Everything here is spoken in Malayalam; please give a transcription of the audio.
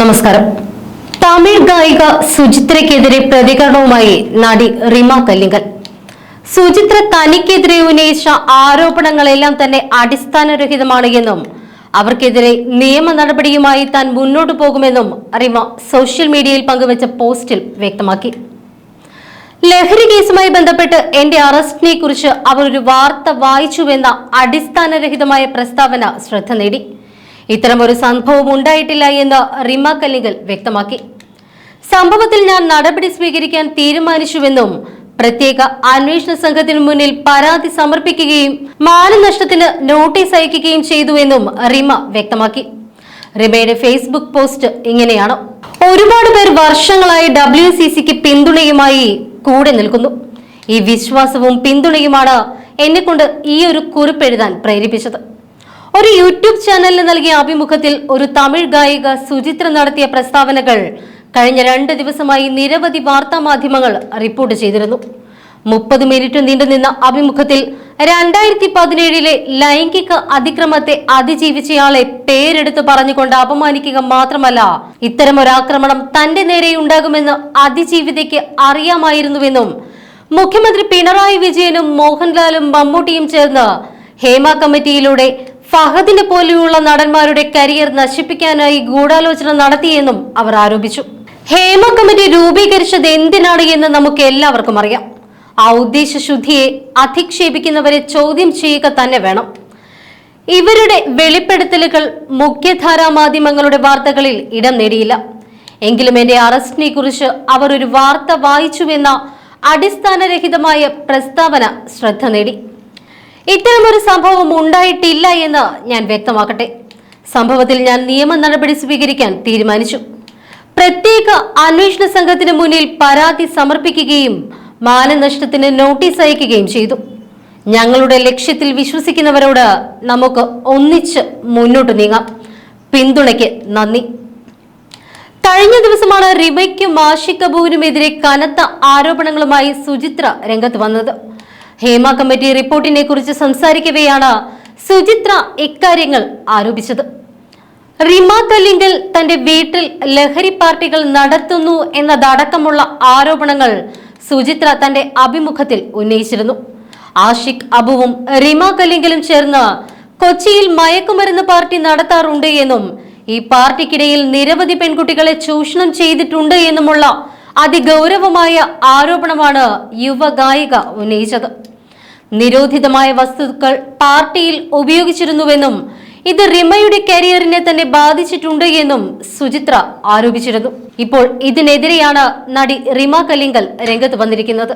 നമസ്കാരം. തമിഴ് ഗായിക സുചിത്രയ്ക്കെതിരെ പ്രതികരണവുമായി നടി റിമ കല്ലിങ്കൽ. സുചിത്ര തനിക്കെതിരെ ഉന്നയിച്ച ആരോപണങ്ങളെല്ലാം തന്നെ അടിസ്ഥാനരഹിതമാണ് എന്നും അവർക്കെതിരെ നിയമ നടപടിയുമായി താൻ മുന്നോട്ടു പോകുമെന്നും റിമ സോഷ്യൽ മീഡിയയിൽ പങ്കുവച്ച പോസ്റ്റിൽ വ്യക്തമാക്കി. ലഹരി കേസുമായി ബന്ധപ്പെട്ട് എന്റെ അറസ്റ്റിനെ കുറിച്ച് അവർ ഒരു വാർത്ത വായിച്ചുവെന്ന അടിസ്ഥാനരഹിതമായ പ്രസ്താവന ശ്രദ്ധ നേടി. ഇത്തരമൊരു സംഭവം ഉണ്ടായിട്ടില്ല എന്ന് റിമ കല്ലിങ്കൽ വ്യക്തമാക്കി. സംഭവത്തിൽ ഞാൻ നടപടി സ്വീകരിക്കാൻ തീരുമാനിച്ചുവെന്നും പ്രത്യേക അന്വേഷണ സംഘത്തിന് മുന്നിൽ പരാതി സമർപ്പിക്കുകയും മാനനഷ്ടത്തിന് നോട്ടീസ് അയക്കുകയും ചെയ്തുവെന്നും റിമ വ്യക്തമാക്കി. റിമയുടെ ഫേസ്ബുക്ക് പോസ്റ്റ് ഇങ്ങനെയാണ്. ഒരുപാട് പേർ വർഷങ്ങളായി ഡബ്ല്യു സി സിക്ക് പിന്തുണയുമായി കൂടെ നിൽക്കുന്നു. ഈ വിശ്വാസവും പിന്തുണയുമാണ് എന്നെ കൊണ്ട് ഈ ഒരു കുറിപ്പ് എഴുതാൻ പ്രേരിപ്പിച്ചത്. ഒരു യൂട്യൂബ് ചാനലിന് നൽകിയ അഭിമുഖത്തിൽ ഒരു തമിഴ് ഗായിക സുചിത്ര നടത്തിയ പ്രസ്താവനകൾ കഴിഞ്ഞ രണ്ട് ദിവസമായി നിരവധി വാർത്താ മാധ്യമങ്ങൾ റിപ്പോർട്ട് ചെയ്തിരുന്നു. മുപ്പത് മിനിറ്റ് നീണ്ടുനിന്ന അഭിമുഖത്തിൽ രണ്ടായിരത്തി പതിനേഴിലെ ലൈംഗിക അതിക്രമത്തെ അതിജീവിച്ചയാളെ പേരെടുത്ത് പറഞ്ഞുകൊണ്ട് അപമാനിക്കുക മാത്രമല്ല ഇത്തരം ഇത്തരമൊരാക്രമണം തന്റെ നേരെ ഉണ്ടാകുമെന്ന് അതിജീവിതയ്ക്ക് അറിയാമായിരുന്നുവെന്നും മുഖ്യമന്ത്രി പിണറായി വിജയനും മോഹൻലാലും മമ്മൂട്ടിയും ചേർന്ന് ഹേമ കമ്മിറ്റിയിലൂടെ ഫഹദിനെ പോലെയുള്ള നടന്മാരുടെ കരിയർ നശിപ്പിക്കാനായി ഗൂഢാലോചന നടത്തിയെന്നും അവർ ആരോപിച്ചു. ഹേമ കമ്മിറ്റി രൂപീകരിച്ചത് എന്തിനാണ് എന്ന് നമുക്ക് എല്ലാവർക്കും അറിയാം. ആ ഉദ്ദേശ ശുദ്ധിയെ അധിക്ഷേപിക്കുന്നവരെ ചോദ്യം ചെയ്യുക തന്നെ വേണം. ഇവരുടെ വെളിപ്പെടുത്തലുകൾ മുഖ്യധാരാ മാധ്യമങ്ങളുടെ വാർത്തകളിൽ ഇടം നേടിയില്ല. എങ്കിലും എന്റെ അറസ്റ്റിനെ കുറിച്ച് അവർ ഒരു വാർത്ത വായിച്ചുവെന്ന അടിസ്ഥാനരഹിതമായ പ്രസ്താവന ശ്രദ്ധ നേടി. ഇത്തരമൊരു സംഭവം ഉണ്ടായിട്ടില്ല എന്ന് ഞാൻ വ്യക്തമാക്കട്ടെ. സംഭവത്തിൽ ഞാൻ നിയമ നടപടി സ്വീകരിക്കാൻ തീരുമാനിച്ചു. പ്രത്യേക അന്വേഷണ സംഘത്തിന് മുന്നിൽ പരാതി സമർപ്പിക്കുകയും മാനനഷ്ടത്തിന് നോട്ടീസ് അയക്കുകയും ചെയ്തു. ഞങ്ങളുടെ ലക്ഷ്യത്തിൽ വിശ്വസിക്കുന്നവരോട് നമുക്ക് ഒന്നിച്ച് മുന്നോട്ട് നീങ്ങാം. പിന്തുണയ്ക്ക് നന്ദി. കഴിഞ്ഞ ദിവസമാണ് റിബയ്ക്കും ആഷിക് കപൂറിനുമെതിരെ കനത്ത ആരോപണങ്ങളുമായി സുചിത്ര രംഗത്ത് വന്നത്. ഹേമ കമ്മിറ്റി റിപ്പോർട്ടിനെ കുറിച്ച് സംസാരിക്കവെയാണ് സുചിത്ര ഇക്കാര്യങ്ങൾ ആരോപിച്ചത്. റിമ കല്ലിങ്കൽ തന്റെ വീട്ടിൽ ലഹരി പാർട്ടികൾ നടത്തുന്നു എന്നതടക്കമുള്ള ആരോപണങ്ങൾ സുചിത്ര തന്റെ അഭിമുഖത്തിൽ ഉന്നയിച്ചിരുന്നു. ആഷിഖ് അബുവും റിമ കല്ലിങ്കലും ചേർന്ന് കൊച്ചിയിൽ മയക്കുമരുന്ന് പാർട്ടി നടത്താറുണ്ട് എന്നും ഈ പാർട്ടിക്കിടയിൽ നിരവധി പെൺകുട്ടികളെ ചൂഷണം ചെയ്തിട്ടുണ്ട് എന്നുമുള്ള അതിഗൗരവമായ ആരോപണമാണ് യുവഗായിക ഉന്നയിച്ചത്. നിരോധിതമായ വസ്തുക്കൾ പാർട്ടിയിൽ ഉപയോഗിച്ചിരുന്നുവെന്നും ഇത് റിമയുടെ കരിയറിനെ തന്നെ ബാധിച്ചിട്ടുണ്ട് എന്നും സുചിത്ര ആരോപിച്ചിരുന്നു. ഇപ്പോൾ ഇതിനെതിരെയാണ് നടി റിമ കലിങ്കൽ രംഗത്ത് വന്നിരിക്കുന്നത്.